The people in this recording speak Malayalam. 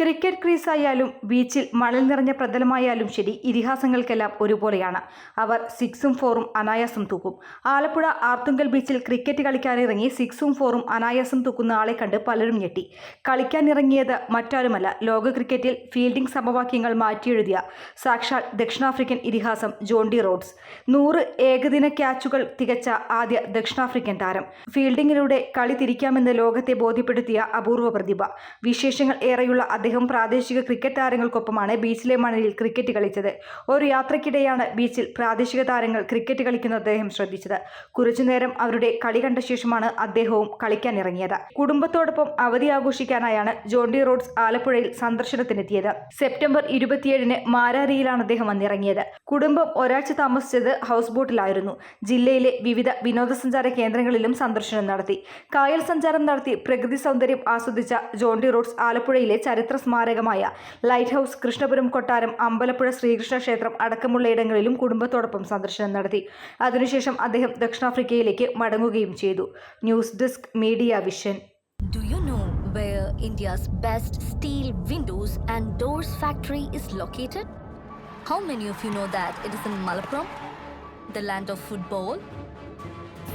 ക്രിക്കറ്റ് ക്രീസായാലും ബീച്ചിൽ മണൽ നിറഞ്ഞ പ്രതലമായാലും ശരി ഇതിഹാസങ്ങൾക്കെല്ലാം ഒരുപോലെയാണ്. അവർ സിക്സും ഫോറും അനായാസം തൂക്കും. ആലപ്പുഴ ആർത്തുങ്കൽ ബീച്ചിൽ ക്രിക്കറ്റ് കളിക്കാനിറങ്ങി സിക്സും ഫോറും അനായാസം തൂക്കുന്ന ആളെ കണ്ട് പലരും ഞെട്ടി. കളിക്കാനിറങ്ങിയത് മറ്റാരുമല്ല ലോക ക്രിക്കറ്റിൽ ഫീൽഡിംഗ് സമവാക്യങ്ങൾ മാറ്റിയെഴുതിയ സാക്ഷാൽ ദക്ഷിണാഫ്രിക്കൻ ഇതിഹാസം ജോണ്ടി റോഡ്സ്. നൂറ് ഏകദിന ക്യാച്ചുകൾ തികച്ച ആദ്യ ദക്ഷിണാഫ്രിക്കൻ താരം. ഫീൽഡിങ്ങിലൂടെ കളി തിരിക്കാമെന്ന് ലോകത്തെ ബോധ്യപ്പെടുത്തിയ അപൂർവ പ്രതിഭ. വിശേഷങ്ങൾ ഏറെയുള്ള അദ്ദേഹം പ്രാദേശിക ക്രിക്കറ്റ് താരങ്ങൾക്കൊപ്പമാണ് ബീച്ചിലെ മണലിൽ ക്രിക്കറ്റ് കളിച്ചത്. ഒരു യാത്രക്കിടെയാണ് ബീച്ചിൽ പ്രാദേശിക താരങ്ങൾ ക്രിക്കറ്റ് കളിക്കുന്ന അദ്ദേഹം ശ്രദ്ധിച്ചത്. കുറച്ചുനേരം അവരുടെ കളി കണ്ട ശേഷമാണ് അദ്ദേഹവും കളിക്കാനിറങ്ങിയത് കുടുംബത്തോടൊപ്പം അവധി ആഘോഷിക്കാനായാണ് ജോണ്ടി റോഡ്സ് ആലപ്പുഴയിൽ സന്ദർശനത്തിനെത്തിയത്. സെപ്റ്റംബർ ഇരുപത്തിയേഴിന് മാരാരിയിലാണ് അദ്ദേഹം വന്നിറങ്ങിയത്. കുടുംബം ഒരാഴ്ച താമസിച്ചത് ഹൗസ് ബോട്ടിലായിരുന്നു. ജില്ലയിലെ വിവിധ വിനോദസഞ്ചാര കേന്ദ്രങ്ങളിലും സന്ദർശനം നടത്തി. കായൽ സഞ്ചാരം നടത്തി പ്രകൃതി സൗന്ദര്യം ആസ്വദിച്ച ജോണ്ടി റോഡ്സ് ആലപ്പുഴയിലെ ചരിത്ര സ്മാരകമായ ലൈറ്റ് ഹൗസ് കൃഷ്ണപുരം കൊട്ടാരം അമ്പലപ്പുഴ ശ്രീകൃഷ്ണ ക്ഷേത്രം അടക്കമുള്ള ഇടങ്ങളിലും കുടുംബത്തോടൊപ്പം സന്ദർശനം നടത്തി അതിനുശേഷം അദ്ദേഹം ദക്ഷിണാഫ്രിക്കയിലേക്ക് മടങ്ങുകയും ചെയ്തു news desk media vision Do you know where India's best steel windows and doors factory is located? How many of you know that it is in Malappuram, the land of football?